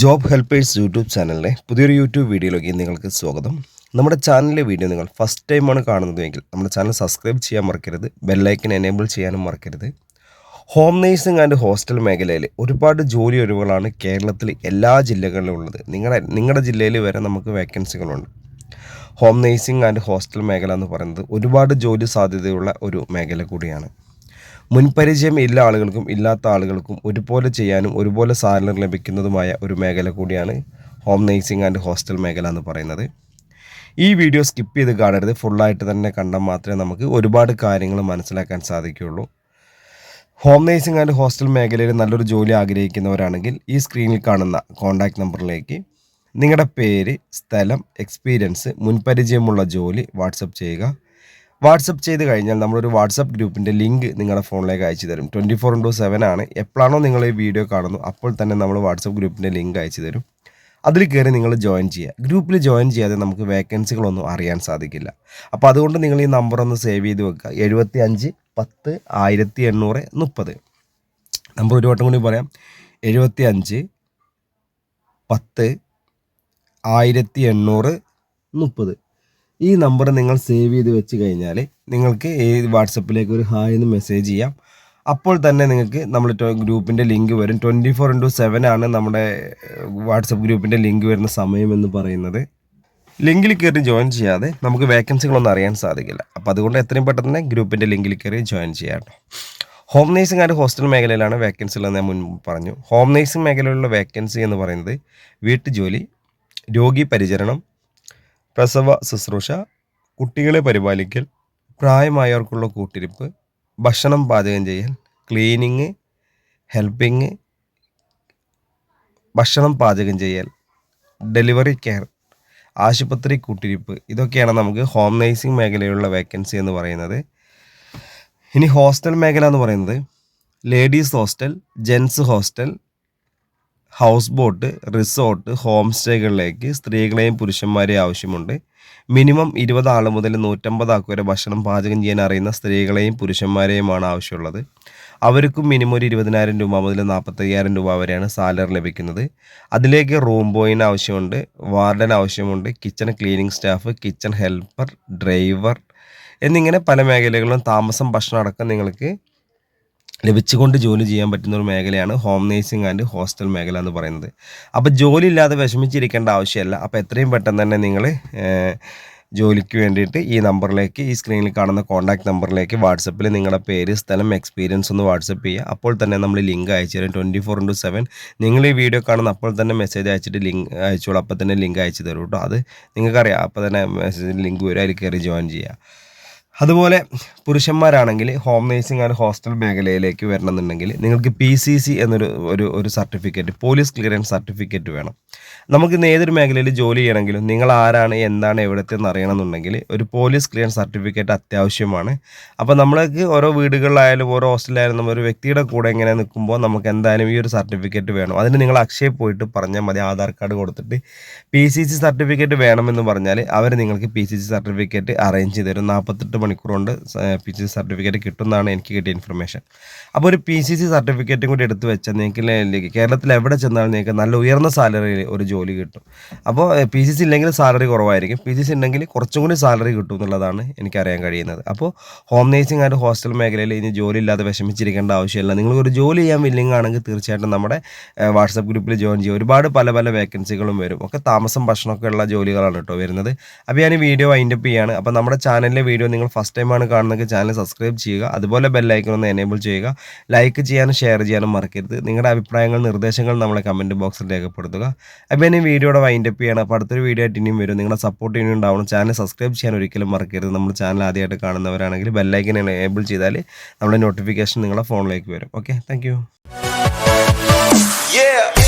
Job helpers YouTube ചാനലിലെ പുതിയൊരു YouTube വീഡിയോയിലേക്ക് നിങ്ങൾക്ക് സ്വാഗതം. നമ്മുടെ ചാനലിലെ വീഡിയോ നിങ്ങൾ ഫസ്റ്റ് ടൈമാണ് കാണുന്നതെങ്കിൽ നമ്മുടെ ചാനൽ സബ്സ്ക്രൈബ് ചെയ്യാൻ മറക്കരുത് ബെല്ലൈക്കൻ എനേബിൾ ചെയ്യാനും മറക്കരുത്. ഹോം നേഴ്സിംഗ് ആൻഡ് ഹോസ്റ്റൽ മേഖലയിൽ ഒരുപാട് ജോലി ഒഴിവുകളാണ് കേരളത്തിൽ എല്ലാ ജില്ലകളിലും ഉള്ളത്. നിങ്ങളുടെ നിങ്ങളുടെ ജില്ലയിൽ വരെ നമുക്ക് വേക്കൻസികളുണ്ട് ഹോം നേഴ്സിംഗ് ആൻഡ് ഹോസ്റ്റൽ മേഖല എന്ന് പറയുന്നത് ഒരുപാട് ജോലി സാധ്യതയുള്ള ഒരു മേഖല കൂടിയാണ്. മുൻപരിചയം ഇല്ല ആളുകൾക്കും ഇല്ലാത്ത ആളുകൾക്കും ഒരുപോലെ ചെയ്യാനും ഒരുപോലെ സാലറി ലഭിക്കുന്നതുമായ ഒരു മേഖല കൂടിയാണ് ഹോം നേഴ്സിംഗ് ആൻഡ് ഹോസ്റ്റൽ മേഖല എന്ന് പറയുന്നത്. ഈ വീഡിയോ സ്കിപ്പ് ചെയ്ത് കാണരുത്. ഫുള്ളായിട്ട് തന്നെ കണ്ടാൽ മാത്രമേ നമുക്ക് ഒരുപാട് കാര്യങ്ങൾ മനസ്സിലാക്കാൻ സാധിക്കുകയുള്ളൂ. ഹോം നേഴ്സിംഗ് ആൻഡ് ഹോസ്റ്റൽ മേഖലയിൽ നല്ലൊരു ജോലി ആഗ്രഹിക്കുന്നവരാണെങ്കിൽ ഈ സ്ക്രീനിൽ കാണുന്ന കോൺടാക്റ്റ് നമ്പറിലേക്ക് നിങ്ങളുടെ പേര് സ്ഥലം എക്സ്പീരിയൻസ് മുൻപരിചയമുള്ള ജോലി വാട്സപ്പ് ചെയ്യുക. വാട്സപ്പ് ചെയ്ത് കഴിഞ്ഞാൽ നമ്മളൊരു വാട്സപ്പ് ഗ്രൂപ്പിന്റെ ലിങ്ക് നിങ്ങളുടെ ഫോണിലേക്ക് അയച്ചു തരും. ട്വന്റി ഫോർ ഇന്റു സെവൻ ആണ്. എപ്പോഴാണോ നിങ്ങൾ ഈ വീഡിയോ കാണുന്നു അപ്പോൾ തന്നെ നമ്മൾ വാട്സപ്പ് ഗ്രൂപ്പിന്റെ ലിങ്ക് അയച്ചു തരും. അതിൽ കയറി നിങ്ങൾ ജോയിൻ ചെയ്യുക. ഗ്രൂപ്പിൽ ജോയിൻ ചെയ്യാതെ നമുക്ക് വേക്കൻസികളൊന്നും അറിയാൻ സാധിക്കില്ല. അപ്പോൾ അതുകൊണ്ട് നിങ്ങൾ ഈ നമ്പർ ഒന്ന് സേവ് ചെയ്ത് വെക്കുക. എഴുപത്തി അഞ്ച് പത്ത് ആയിരത്തി എണ്ണൂറ് മുപ്പത്. നമ്പർ ഒരു വട്ടം കൂടി പറയാം. എഴുപത്തി അഞ്ച് പത്ത് ആയിരത്തി എണ്ണൂറ് മുപ്പത്. ഈ നമ്പർ നിങ്ങൾ സേവ് ചെയ്ത് വെച്ച് കഴിഞ്ഞാൽ നിങ്ങൾക്ക് ഈ വാട്സപ്പിലേക്ക് ഒരു ഹായ് എന്ന് മെസ്സേജ് ചെയ്യാം. അപ്പോൾ തന്നെ നിങ്ങൾക്ക് നമ്മൾ ഗ്രൂപ്പിന്റെ ലിങ്ക് വരും. ട്വന്റി ഫോർ ഇന്റു സെവൻ ആണ് നമ്മുടെ വാട്സപ്പ് ഗ്രൂപ്പിന്റെ ലിങ്ക് വരുന്ന സമയം എന്ന് പറയുന്നത്. ലിങ്കിൽ കയറി ജോയിൻ ചെയ്യാതെ നമുക്ക് വേക്കൻസികളൊന്നും അറിയാൻ സാധിക്കില്ല. അപ്പോൾ അതുകൊണ്ട് എത്രയും പെട്ടെന്ന് തന്നെ ഗ്രൂപ്പിന്റെ ലിങ്കിൽ കയറി ജോയിൻ ചെയ്യാം ഹോം നേഴ്സിംഗ് ആൻഡ് ഹോസ്റ്റൽ മേഖലയിലാണ് വേക്കൻസി ഉള്ളതെന്ന് ഞാൻ മുൻപ് പറഞ്ഞു. ഹോം നേഴ്സിംഗ് മേഖലയിലുള്ള വേക്കൻസി എന്ന് പറയുന്നത് വീട്ടുജോലി രോഗി പരിചരണം പ്രസവ ശുശ്രൂഷ കുട്ടികളെ പരിപാലിക്കൽ പ്രായമായവർക്കുള്ള കൂട്ടിരിപ്പ് ഭക്ഷണം പാചകം ചെയ്യൽ ക്ലീനിങ് ഹെൽപ്പിങ് ഭക്ഷണം പാചകം ചെയ്യൽ ഡെലിവറി കെയർ ആശുപത്രി കൂട്ടിരിപ്പ് ഇതൊക്കെയാണ് നമുക്ക് ഹോം നേഴ്സിംഗ് മേഖലയിലുള്ള വേക്കൻസി എന്ന് പറയുന്നത്. ഇനി ഹോസ്റ്റൽ മേഖല എന്ന് പറയുന്നത് ladies hostel gents hostel house boat resort home സ്റ്റേകളിലേക്ക് സ്ത്രീകളെയും പുരുഷന്മാരെയും ആവശ്യമുണ്ട്. മിനിമം ഇരുപത് ആൾ മുതൽ നൂറ്റമ്പത് ആൾക്ക് വരെ ഭക്ഷണം പാചകം ചെയ്യാൻ അറിയുന്ന സ്ത്രീകളെയും പുരുഷന്മാരെയുമാണ് ആവശ്യമുള്ളത്. അവർക്കും മിനിമം ഒരു ഇരുപതിനായിരം രൂപ മുതൽ നാൽപ്പത്തയ്യായിരം രൂപ വരെയാണ് സാലറി ലഭിക്കുന്നത്. അതിലേക്ക് റൂം ബോയിന് ആവശ്യമുണ്ട് വാർഡൻ ആവശ്യമുണ്ട് kitchen cleaning staff kitchen helper driver എന്നിങ്ങനെ പല മേഖലകളിലും താമസം ഭക്ഷണം അടക്കം നിങ്ങൾക്ക് ലഭിച്ചുകൊണ്ട് ജോലി ചെയ്യാൻ പറ്റുന്ന ഒരു മേഖലയാണ് ഹോം നേഴ്സിംഗ് ആൻഡ് ഹോസ്റ്റൽ മേഖല എന്ന് പറയുന്നത്. അപ്പോൾ ജോലി ഇല്ലാതെ വിഷമിച്ചിരിക്കേണ്ട ആവശ്യമല്ല. അപ്പോൾ എത്രയും പെട്ടെന്ന് തന്നെ നിങ്ങൾ ജോലിക്ക് വേണ്ടിയിട്ട് ഈ നമ്പറിലേക്ക് ഈ സ്ക്രീനിൽ കാണുന്ന കോൺടാക്ട് നമ്പറിലേക്ക് വാട്സപ്പിൽ നിങ്ങളുടെ പേര് സ്ഥലം എക്സ്പീരിയൻസ് ഒന്ന് വാട്സപ്പ് ചെയ്യുക. അപ്പോൾ തന്നെ നമ്മൾ ലിങ്ക് അയച്ചു തരും. ട്വന്റി ഫോർ ഇന്റു സെവൻ നിങ്ങൾ ഈ വീഡിയോ കാണുന്ന അപ്പോൾ തന്നെ മെസ്സേജ് അയച്ചിട്ട് ലിങ്ക് അയച്ചോളൂ. അപ്പോൾ തന്നെ ലിങ്ക് അയച്ചു തരും കേട്ടോ. അത് നിങ്ങൾക്കറിയാം. അപ്പോൾ തന്നെ മെസ്സേജിൽ ലിങ്ക് വരും. അതിൽ കയറി ജോയിൻ ചെയ്യുക. അതുപോലെ പുരുഷന്മാരാണെങ്കിൽ ഹോം നേഴ്സിംഗ് ആൻഡ് ഹോസ്റ്റൽ മേഖലയിലേക്ക് വരണമെന്നുണ്ടെങ്കിൽ നിങ്ങൾക്ക് പി സി സി എന്നൊരു ഒരു ഒരു സർട്ടിഫിക്കറ്റ് പോലീസ് ക്ലിയറൻസ് സർട്ടിഫിക്കറ്റ് വേണം. നമുക്ക് ഇന്ന് ഏതൊരു മേഖലയിൽ ജോലി ചെയ്യണമെങ്കിലും നിങ്ങൾ ആരാണ് എന്താണ് എവിടത്തെ എന്ന് അറിയണമെന്നുണ്ടെങ്കിൽ ഒരു പോലീസ് ക്ലിയറൻസ് സർട്ടിഫിക്കറ്റ് അത്യാവശ്യമാണ്. അപ്പോൾ നമ്മൾക്ക് ഓരോ വീടുകളിലായാലും ഓരോ ഹോസ്റ്റലിലായാലും നമ്മൾ ഒരു വ്യക്തിയുടെ കൂടെ ഇങ്ങനെ നിൽക്കുമ്പോൾ നമുക്ക് എന്തായാലും ഈ ഒരു സർട്ടിഫിക്കറ്റ് വേണം. അതിന് നിങ്ങൾ അക്ഷയ പോയിട്ട് പറഞ്ഞാൽ മതി ആധാർ കാർഡ് കൊടുത്തിട്ട്. പി സി സി സർട്ടിഫിക്കറ്റ് വേണമെന്ന് പറഞ്ഞാൽ അവർ നിങ്ങൾക്ക് P C C certificate arrange ചെയ്ത് തരും. നാൽപ്പത്തെട്ട് മണിക്കൂർ കൊണ്ട് പി സി സി സർട്ടിഫിക്കറ്റ് കിട്ടുന്നതാണ് എനിക്ക് കിട്ടിയ ഇൻഫർമേഷൻ അപ്പോൾ ഒരു പി സി സി സർട്ടിഫിക്കറ്റും കൂടി എടുത്തു വെച്ചാൽ നിങ്ങൾക്ക് കേരളത്തിൽ എവിടെ ചെന്നാലും നിങ്ങൾക്ക് നല്ല ഉയർന്ന സാലറിയിൽ ഒരു ജോലി കിട്ടും. അപ്പോൾ പി സി സി ഇല്ലെങ്കിൽ സാലറി കുറവായിരിക്കും. പി സി സി ഉണ്ടെങ്കിൽ കുറച്ചും കൂടി സാലറി കിട്ടും എന്നുള്ളതാണ് എനിക്കറിയാൻ കഴിയുന്നത്. അപ്പോൾ ഹോം നേഴ്സിംഗ് ആൻഡ് ഹോസ്റ്റൽ മേഖലയിൽ ഇനി ജോലി ഇല്ലാതെ വിഷമിച്ചിരിക്കേണ്ട ആവശ്യമില്ല. നിങ്ങൾ ഒരു ജോലി ചെയ്യാൻ വില്ലിങ് ആണെങ്കിൽ തീർച്ചയായിട്ടും നമ്മുടെ വാട്സപ്പ് ഗ്രൂപ്പിൽ ജോയിൻ ചെയ്യും ഒരുപാട് പല പല വേക്കൻസികളും വരും. ഒക്കെ താമസം ഭക്ഷണമൊക്കെ ഉള്ള ജോലികളാണ് കേട്ടോ വരുന്നത്. അപ്പോൾ ഞാൻ വീഡിയോ വൈൻഡപ്പ് ചെയ്യാണ്. അപ്പോൾ നമ്മുടെ ചാനലിലെ വീഡിയോ നിങ്ങൾ ഫസ്റ്റ് ടൈമാണ് കാണുന്നത് ചാനൽ സബ്സ്ക്രൈബ് ചെയ്യുക. അതുപോലെ ബെല്ലൈക്കൺ ഒന്ന് എനേബിൾ ചെയ്യുക. ലൈക്ക് ചെയ്യാനും ഷെയർ ചെയ്യാനും മറക്കരുത്. നിങ്ങളുടെ അഭിപ്രായങ്ങൾ നിർദ്ദേശങ്ങൾ നമ്മളെ കമന്റ് ബോക്സിൽ രേഖപ്പെടുത്തുക. അപ്പോൾ ഇനി വീഡിയോയുടെ വൈൻഡപ്പ് ചെയ്യണം. അപ്പോൾ അടുത്തൊരു വീഡിയോ ആയിട്ട് ഇനിയും വരും. നിങ്ങളുടെ സപ്പോർട്ട് ഇനിയും ഉണ്ടാവണം. ചാനൽ സബ്സ്ക്രൈബ് ചെയ്യാൻ ഒരിക്കലും മറക്കരുത്. നമ്മൾ ചാനൽ ആദ്യമായിട്ട് കാണുന്നവരാണെങ്കിൽ ബെല്ലൈക്കൻ എനേബിൾ ചെയ്താൽ നമ്മുടെ നോട്ടിഫിക്കേഷൻ നിങ്ങളുടെ ഫോണിലേക്ക് വരും. Okay thank Yeah.